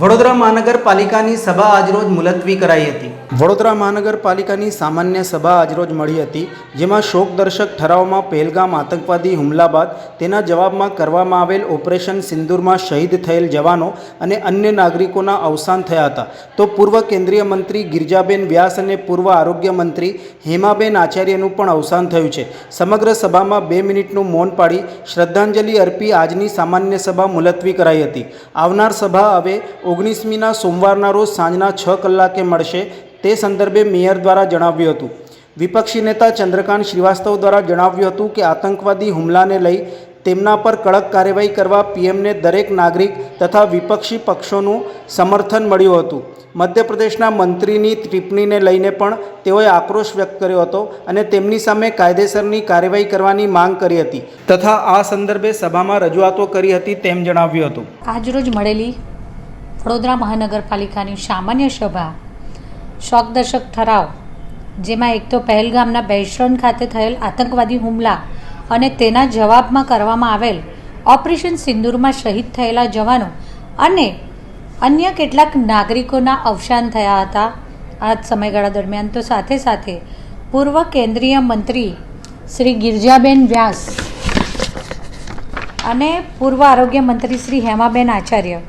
વડોદરા મહાનગરપાલિકાની સભા આજરોજ મુલતવી કરાઈ હતી. વડોદરા મહાનગરપાલિકાની સામાન્ય સભા આજરોજ મળી હતી, જેમાં શોકદર્શક ઠરાવમાં પહેલગામ આતંકવાદી હુમલા બાદ તેના જવાબમાં કરવામાં આવેલ ઓપરેશન સિંદૂરમાં શહીદ થયેલ જવાનો અને અન્ય નાગરિકોના અવસાન થયા હતા. તો પૂર્વ કેન્દ્રીય મંત્રી ગિરજાબેન વ્યાસ અને પૂર્વ આરોગ્ય મંત્રી હેમાબેન આચાર્યનું પણ અવસાન થયું છે. સમગ્ર સભામાં બે મિનિટનું મૌન પાડી શ્રદ્ધાંજલિ અર્પી આજની સામાન્ય સભા મુલતવી કરાઈ હતી. આવનાર સભા હવે ઓગણીસમીના સોમવારના રોજ સાંજના છ કલાકે મળશે. તે સંદર્ભે મેયર દ્વારા જણાવ્યું હતું. વિપક્ષી નેતા ચંદ્રકાંત શ્રીવાસ્તવ દ્વારા જણાવ્યું હતું કે આતંકવાદી હુમલાને લઈ તેમના પર કડક કાર્યવાહી કરવા પીએમને દરેક નાગરિક તથા વિપક્ષી પક્ષોનું સમર્થન મળ્યું હતું. મધ્યપ્રદેશના મંત્રીની ટિપ્પણીને લઈને પણ તેઓએ આક્રોશ વ્યક્ત કર્યો હતો અને તેમની સામે કાયદેસરની કાર્યવાહી કરવાની માંગ કરી હતી તથા આ સંદર્ભે સભામાં રજૂઆતો કરી હતી તેમ જણાવ્યું હતું. આજરોજ મળેલી વડોદરા મહાનગરપાલિકાની સામાન્ય સભા શોકદર્શક ઠરાવ, જેમાં એક તો પહેલગામના બૈશ્રન ખાતે થયેલ આતંકવાદી હુમલા અને તેના જવાબમાં કરવામાં આવેલ ઓપરેશન સિંદૂરમાં શહીદ થયેલા જવાનો અને અન્ય કેટલાક નાગરિકોના અવસાન થયા હતા. આ સમયગાળા દરમિયાન તો સાથે સાથે પૂર્વ કેન્દ્રીય મંત્રી શ્રી ગિરજાબેન વ્યાસ અને પૂર્વ આરોગ્ય મંત્રી શ્રી હેમાબેન આચાર્ય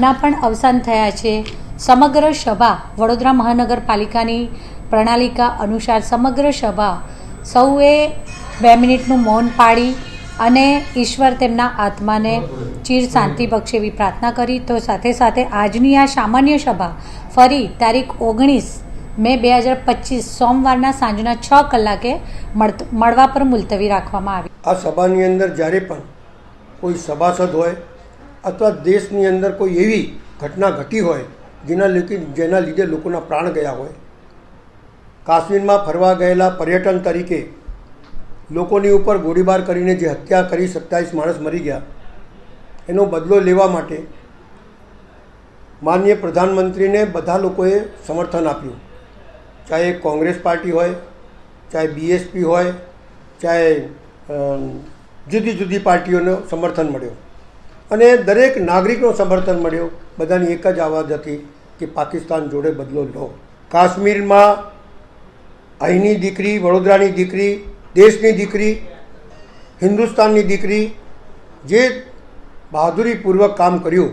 ના પણ અવસાન થયા છે. સમગ્ર સભા વડોદરા મહાનગરપાલિકાની પ્રણાલિકા અનુસાર સમગ્ર સભા સૌએ બે મિનિટનું મૌન પાડી અને ઈશ્વર તેમના આત્માને ચીર શાંતિ બક્ષે એવી પ્રાર્થના કરી. તો સાથે સાથે આજની આ સામાન્ય સભા ફરી તારીખ ઓગણીસ મે બે હજાર પચીસ સોમવારના સાંજના છ કલાકે મળવા પર મુલતવી રાખવામાં આવી. આ સભાની અંદર જ્યારે પણ કોઈ સભાસદ હોય અથવા દેશની અંદર કોઈ એવી ઘટના ઘટી હોય જેના લીધે જેના લીધે લોકોના પ્રાણ ગયા હોય. કાશ્મીરમાં ફરવા ગયેલા પર્યટન તરીકે લોકોની ઉપર ગોળીબાર કરીને જે હત્યા કરી સત્તાવીસ માણસ મરી ગયા. એનો બદલો લેવા માટે માનનીય પ્રધાનમંત્રીને બધા લોકોએ સમર્થન આપ્યું. ચાહે કોંગ્રેસ પાર્ટી હોય, ચાહે બીએસપી હોય, ચાહે જુદી જુદી પાર્ટીઓનો સમર્થન મળ્યો. અને દરેક નાગરિકનો સમર્થન મળ્યો. બધાની એક જ આવાજ હતી કે પાકિસ્તાન જોડે બદલો લો. કાશ્મીરમાં અહીંની દીકરી, વડોદરાની દીકરી, દેશની દીકરી, હિન્દુસ્તાનની દીકરી જે બહાદુરીપૂર્વક કામ કર્યું,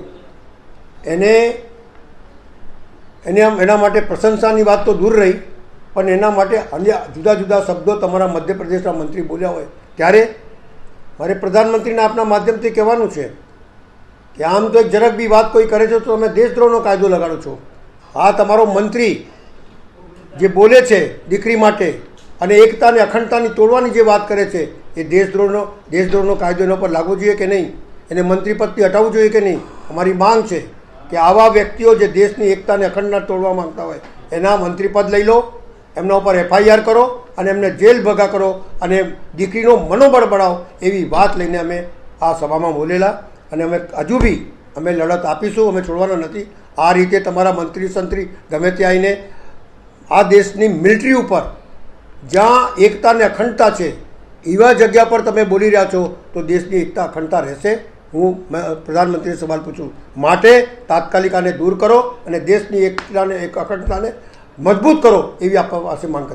એને એને આમ એના માટે પ્રશંસાની વાત તો દૂર રહી, પણ એના માટે અન્ય જુદા જુદા શબ્દો તમારા મધ્યપ્રદેશના મંત્રી બોલ્યા હોય. ત્યારે મારે પ્રધાનમંત્રીને આપના માધ્યમથી કહેવાનું છે કે આમ તો એક જરાક બી વાત કોઈ કરે છે તો તમે દેશદ્રોહનો કાયદો લગાડો છો. આ તમારો મંત્રી જે બોલે છે દીકરી માટે અને એકતાને, અખંડતાની તોડવાની જે વાત કરે છે, એ દેશદ્રોહનો દેશદ્રોહનો કાયદો એના પર લાગવો જોઈએ કે નહીં? એને મંત્રી પદથી હટાવવું જોઈએ કે નહીં? અમારી માંગ છે કે આવા વ્યક્તિઓ જે દેશની એકતાને અખંડતા તોડવા માંગતા હોય, એના મંત્રી પદ લઈ લો, એમના ઉપર એફઆઈઆર કરો અને એમને જેલ ભગા કરો અને દીકરીનો મનોબળ બળાવો એવી વાત લઈને અમે આ સભામાં બોલેલા. અને અમે હજુ બી અમે લડત આપીશું, અમે છોડવાના નથી. આ રીતે તમારા મંત્રી સંત્રી ગમે ત્યાં આવીને આ દેશની મિલિટરી ઉપર જ્યાં એકતા અને અખંડતા છે, એવા જગ્યા પર તમે બોલી રહ્યા છો, તો દેશની એકતા, અખંડતા રહેશે. હું પ્રધાનમંત્રીને સવાલ પૂછું. માટે તાત્કાલિક આને દૂર કરો અને દેશની એકતાને, એક અખંડતાને મજબૂત કરો એવી આપવા પાસે માંગ